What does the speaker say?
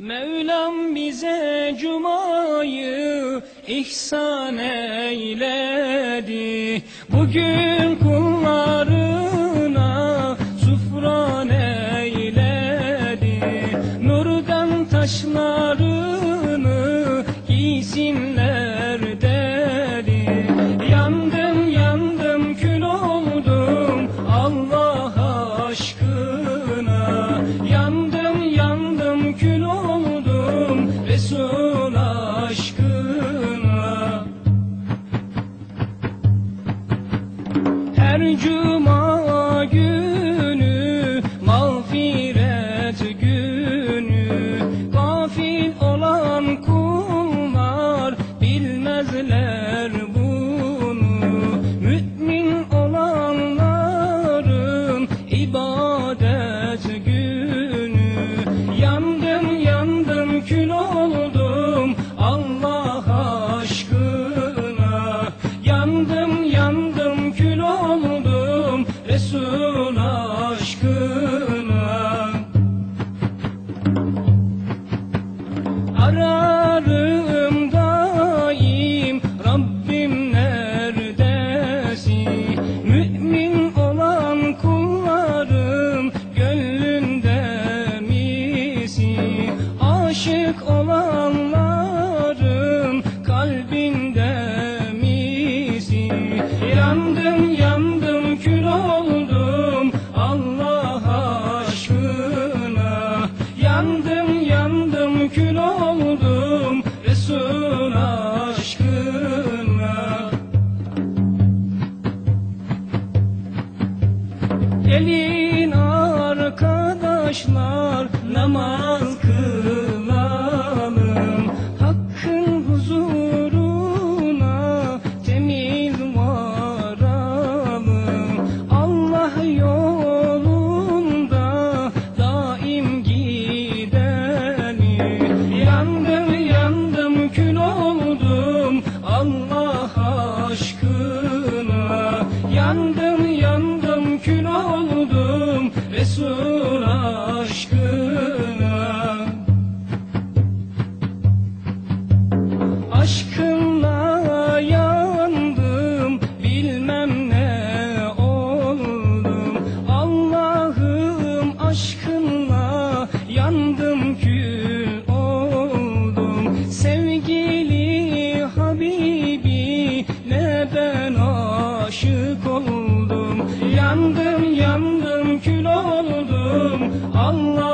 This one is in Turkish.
Mevlam bize cumayı ihsan eyledi. Bugün kullarına Cuma günü mağfiret günü. Gafil olan kullar bilmezler Resul aşkına Ararım daim Rabbim neredesin? Mümin olan kullarım Gönlünde misin? Aşık olanların Kalbinde oldum Resul aşkına. Gelin arkadaşlar namaz kılalım Yandım kül oldum Resul aşkına. Aşkınla yandım bilmem ne oldum. Allah'ım aşkınla yandım kül oldum. Sevgili Habibi ne ben aşık oldum Yandım yandım kül oldum. Allah